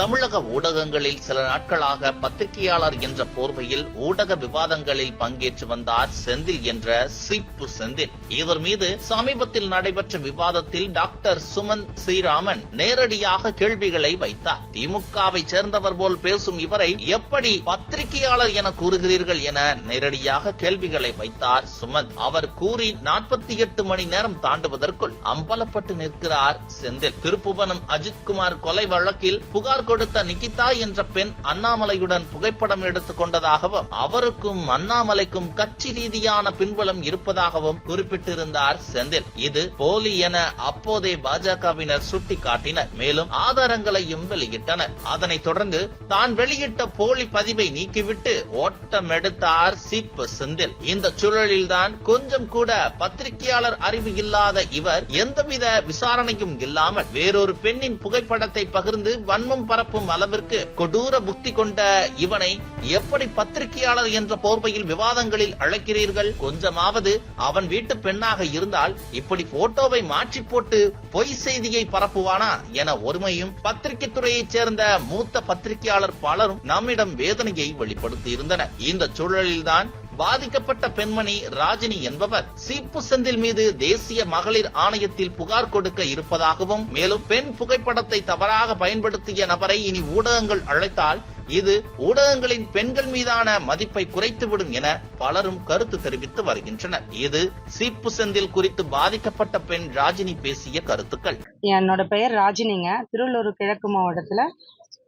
தமிழக ஊடகங்களில் சில நாட்களாக பத்திரிகையாளர் என்ற போர்வையில் ஊடக விவாதங்களில் பங்கேற்று வந்தார் செந்தில் என்ற சிப்பு செந்தில். இவர் மீது சமீபத்தில் நடைபெற்ற விவாதத்தில் டாக்டர் சுமந்த் ஸ்ரீராமன் நேரடியாக கேள்விகளை வைத்தார். திமுகவை சேர்ந்தவர் போல் பேசும் இவரை எப்படி பத்திரிகையாளர் என கூறுகிறீர்கள் என நேரடியாக கேள்விகளை வைத்தார் சுமந்த் அவர் கூறி நாற்பத்தி எட்டு மணி நேரம் தாண்டுவதற்குள் அம்பலப்பட்டு நிற்கிறார் செந்தில். திருப்புவனம் அஜித்குமார் கொலை வழக்கில் புகார் கொடுத்த நிகிதா என்ற பெண் அண்ணாமலையுடன் புகைப்படம் எடுத்துக் கொண்டதாகவும் அவருக்கும் அண்ணாமலைக்கும் கட்சி ரீதியான பின்புலம் இருப்பதாகவும் குறிப்பிட்டிருந்தார் செந்தில். இது போலி என அப்போதே பாஜகவினர் சுட்டிக்காட்டினர். மேலும் ஆதாரங்களையும் வெளியிட்டனர். அதனைத் தொடர்ந்து தான் வெளியிட்ட போலி பதிவை நீக்கிவிட்டு ஓட்டம் எடுத்தார் சிப்பு செந்தில். இந்த சூழலில்தான் கொஞ்சம் கூட பத்திரிகையாளர் அறிவு இல்லாத இவர் எந்தவித விசாரணையும் இல்லாமல் வேறொரு பெண்ணின் புகைப்படத்தை பகிர்ந்து வன்மம் பரப்பும் அளவிற்கு கொடூர புத்தி கொண்ட இவனை எப்படி பத்திரிகையாளர் என்ற போர்வையில் விவாதங்களில் அழைக்கிறீர்கள்? கொஞ்சமாவது அவன் வீட்டு பெண்ணாக இருந்தால் இப்படி போட்டோவை மாற்றி போட்டு பொய் செய்தியை பரப்புவானா என ஒருமையும் பத்திரிகை துறையைச் சேர்ந்த மூத்த பத்திரிகையாளர் பலரும் நம்மிடம் வேதனையை வெளிப்படுத்தி இருந்தனர் இந்த சூழலில்தான் பாதிக்கப்பட்ட பெண்மணி ராஜினி என்பவர் சீப்பு செந்தில் மீது தேசிய மகளிர் ஆணையத்தில் புகார் கொடுக்க இருப்பதாகவும் மேலும் பெண் புகைப்படத்தை தவறாக பயன்படுத்திய நபரை இனி ஊடகங்கள் அழைத்தால் இது ஊடகங்களின் பெண்கள் மீதான மதிப்பை குறைத்துவிடும் என பலரும் கருத்து தெரிவித்து வருகின்றனர். இது சீப்பு செந்தில் குறித்து பாதிக்கப்பட்ட பெண் ராஜினி பேசிய கருத்துக்கள். என்னோட பெயர் ராஜினிங்க. திருவள்ளூர் கிழக்கு மாவட்டத்தில்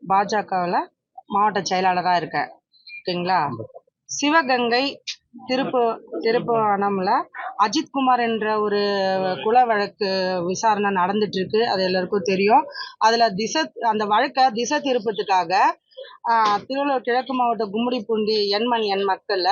பாஜகவில் மாவட்ட செயலாளராக இருக்கேன். ஓகேங்களா? சிவகங்கை திருப்பு திருப்புவனம்ல அஜித்குமார் என்ற ஒரு குல வழக்கு விசாரணை நடந்துட்டு இருக்கு அது எல்லாருக்கும் தெரியும். அதுல திசை அந்த வழக்கை திசை திருப்பத்துக்காக திருவள்ளூர் கிழக்கு மாவட்ட கும்மிடிப்பூண்டி எண்மண் எண் மக்கள்ல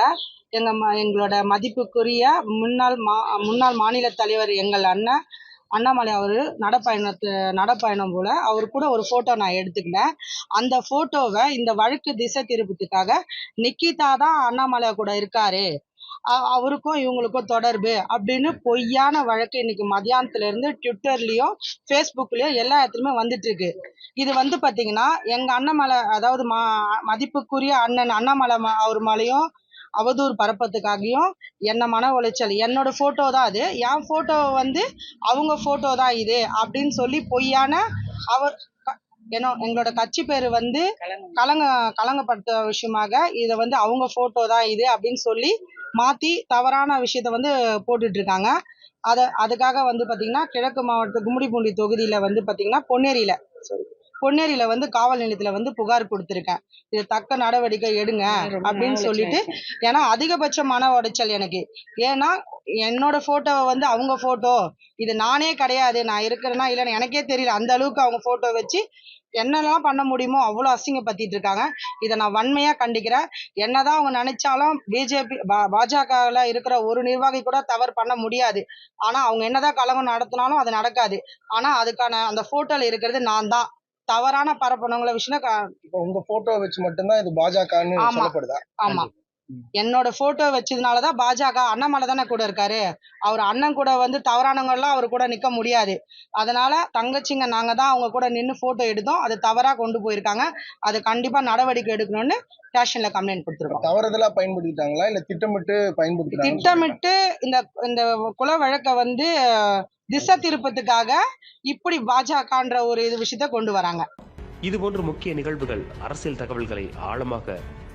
எங்க ம- எங்களோட மதிப்புக்குரிய முன்னாள் மா முன்னாள் மாநில தலைவர் எங்கள் அண்ணன் அண்ணாமலை அவர் நடைப்பயணத்து நடைப்பயணம் போல அவர் கூட ஒரு ஃபோட்டோ நான் எடுத்துக்கினேன் அந்த ஃபோட்டோவை இந்த வழக்கு திசை திருப்பத்துக்காக நிக்கிதா தான் அண்ணாமலை கூட இருக்காரு. அவருக்கும் இவங்களுக்கும் தொடர்பு அப்படின்னு பொய்யான வழக்கு இன்னைக்கு மதியானத்துல இருந்து ட்விட்டர்லயும் ஃபேஸ்புக்லயும் எல்லா இடத்துலயுமே வந்துட்டு இருக்கு இது வந்து பாத்தீங்கன்னா எங்க அண்ணாமலை அதாவது மதிப்புக்குரிய அண்ணன் அண்ணாமலை ம- அவர் மேலேயும் அவதூறு பரப்பத்துக்காகவும் என்ன மன உளைச்சல். என்னோட போட்டோ தான் அது. என் போட்டோ வந்து அவங்க போட்டோ தான் இது அப்படின்னு சொல்லி பொய்யான அவர் ஏன்னா எங்களோட கட்சி பேர் வந்து கலங்க கலங்கப்படுத்த விஷயமாக இதை வந்து அவங்க போட்டோ தான் இது அப்படின்னு சொல்லி மாத்தி தவறான விஷயத்த வந்து போட்டுட்டு இருக்காங்க அத அதுக்காக வந்து பாத்தீங்கன்னா கிழக்கு மாவட்ட கும்மிடிப்பூண்டி தொகுதியில வந்து பாத்தீங்கன்னா பொன்னேரியில பொன்னேரியில வந்து காவல் நிலையத்துல வந்து புகார் கொடுத்திருக்கேன். இது தக்க நடவடிக்கை எடுங்க அப்படின்னு சொல்லிட்டு ஏன்னா அதிகபட்ச மன உடைச்சல் எனக்கு. ஏன்னா என்னோட போட்டோவை வந்து அவங்க போட்டோ இது நானே கிடையாது. நான் இருக்கிறேன்னா இல்லைன்னு எனக்கே தெரியல. அந்த அளவுக்கு அவங்க போட்டோ வச்சு என்னெல்லாம் பண்ண முடியுமோ அவ்வளோ அசிங்கப்படுத்திட்டு இருக்காங்க. இதை நான் வன்மையா கண்டிக்கிறேன். என்னதான் அவங்க நினைச்சாலும் பிஜேபி பாஜகவில் இருக்கிற ஒரு நிர்வாகி கூட தவறு பண்ண முடியாது. ஆனா அவங்க என்னதான் கலகம் நடத்தினாலும் அது நடக்காது. ஆனா அதுக்கான அந்த போட்டோல இருக்கிறது நான் தான். தவறான பரப்புனவங்கள விஷயம் உங்க போட்டோ வச்சு மட்டும்தான் இது பாஜகன்னு. சொல்லப்படுதா? ஆமா. என்னோட போட்டோ வச்சதுனாலதான் பாஜக அண்ணாமலை தானே கூட இருக்காரு. அவர் அண்ணன் கூட வந்து தவறானவங்க எல்லாம் அவர் கூட நிக்க முடியாது. அதனால தங்கச்சிங்க நாங்க தான் அவங்க கூட நின்னு போட்டோ எடுத்தோம். அது தவறா கொண்டு போயிருக்காங்க. அது கண்டிப்பா நடவடிக்கை எடுக்கணும்னு ஸ்டேஷன்ல கம்ப்ளைண்ட் கொடுத்துருக்கோம். தவறுதலா பயன்படுத்திட்டாங்களா? இல்ல திட்டமிட்டு பயன்படுத்திட்டாங்க திட்டமிட்டு இந்த இந்த குல வழக்க வந்து திசை திருப்பத்துக்காக இப்படி பாஜகன்ற ஒரு இது விஷயத்த கொண்டு வராங்க. இதுபோன்ற முக்கிய நிகழ்வுகள் அரசியல் தகவல்களை ஆழமாக